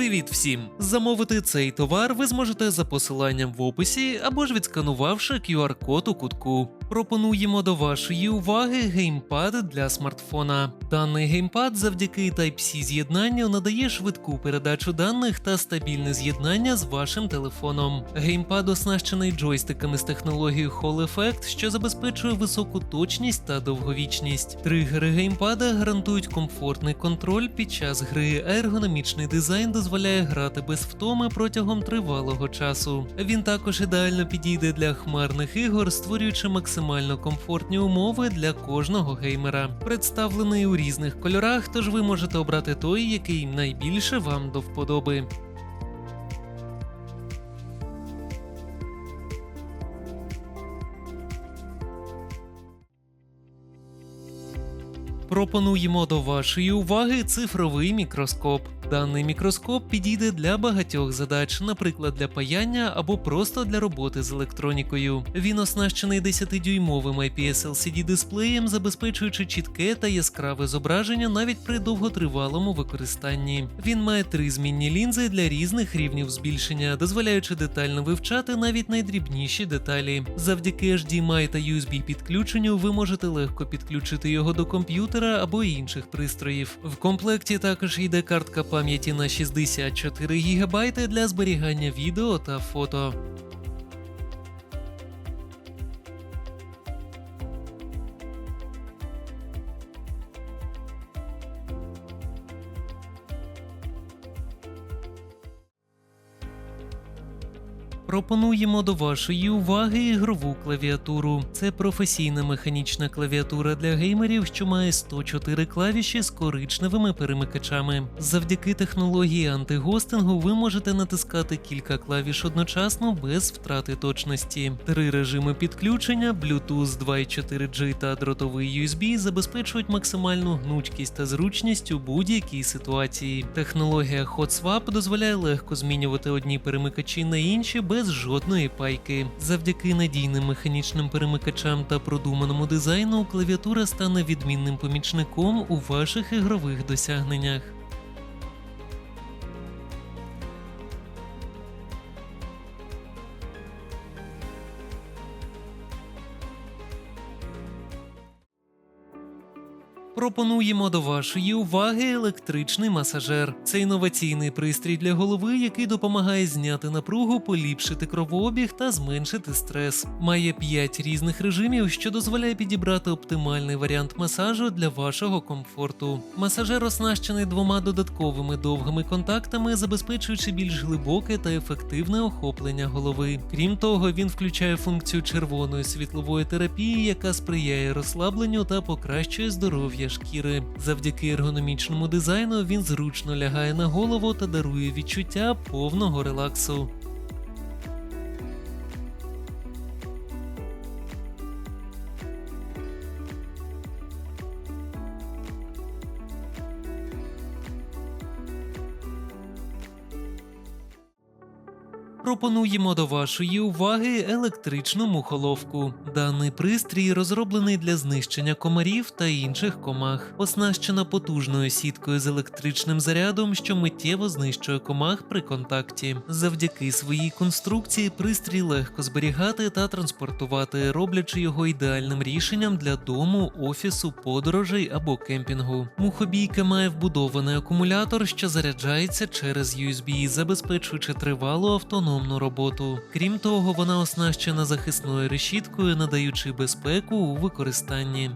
Привіт всім! Замовити цей товар ви зможете за посиланням в описі або ж відсканувавши QR-код у кутку. Пропонуємо до вашої уваги геймпад для смартфона. Даний геймпад завдяки Type-C з'єднанню надає швидку передачу даних та стабільне з'єднання з вашим телефоном. Геймпад оснащений джойстиками з технологією Hall Effect, що забезпечує високу точність та довговічність. Тригери геймпада гарантують комфортний контроль під час гри, а ергономічний дизайн дозволяє грати без втоми протягом тривалого часу. Він також ідеально підійде для хмарних ігор, створюючи максимально комфортні умови для кожного геймера. Представлений у різних кольорах, тож ви можете обрати той, який найбільше вам до вподоби. Пропонуємо до вашої уваги цифровий мікроскоп. Даний мікроскоп підійде для багатьох задач, наприклад, для паяння або просто для роботи з електронікою. Він оснащений 10-дюймовим IPS LCD дисплеєм, забезпечуючи чітке та яскраве зображення навіть при довготривалому використанні. Він має три змінні лінзи для різних рівнів збільшення, дозволяючи детально вивчати навіть найдрібніші деталі. Завдяки HDMI та USB підключенню ви можете легко підключити його до комп'ютера або інших пристроїв. В комплекті також йде картка пам'яті на 64 ГБ для зберігання відео та фото. Пропонуємо до вашої уваги ігрову клавіатуру. Це професійна механічна клавіатура для геймерів, що має 104 клавіші з коричневими перемикачами. Завдяки технології антигостингу ви можете натискати кілька клавіш одночасно без втрати точності. Три режими підключення, Bluetooth 2.4G та дротовий USB забезпечують максимальну гнучкість та зручність у будь-якій ситуації. Технологія Hot Swap дозволяє легко змінювати одні перемикачі на інші без жодної пайки. Завдяки надійним механічним перемикачам та продуманому дизайну клавіатура стане відмінним помічником у ваших ігрових досягненнях. Пропонуємо до вашої уваги електричний масажер. Це інноваційний пристрій для голови, який допомагає зняти напругу, поліпшити кровообіг та зменшити стрес. Має 5 різних режимів, що дозволяє підібрати оптимальний варіант масажу для вашого комфорту. Масажер оснащений двома додатковими довгими контактами, забезпечуючи більш глибоке та ефективне охоплення голови. Крім того, він включає функцію червоної світлової терапії, яка сприяє розслабленню та покращує здоров'я шкіри. Завдяки ергономічному дизайну він зручно лягає на голову та дарує відчуття повного релаксу. Пропонуємо до вашої уваги електричну мухоловку. Даний пристрій розроблений для знищення комарів та інших комах, оснащена потужною сіткою з електричним зарядом, що миттєво знищує комах при контакті. Завдяки своїй конструкції пристрій легко зберігати та транспортувати, роблячи його ідеальним рішенням для дому, офісу, подорожей або кемпінгу. Мухобійка має вбудований акумулятор, що заряджається через USB, забезпечуючи тривалу автономну роботу. Крім того, вона оснащена захисною решіткою, надаючи безпеку у використанні.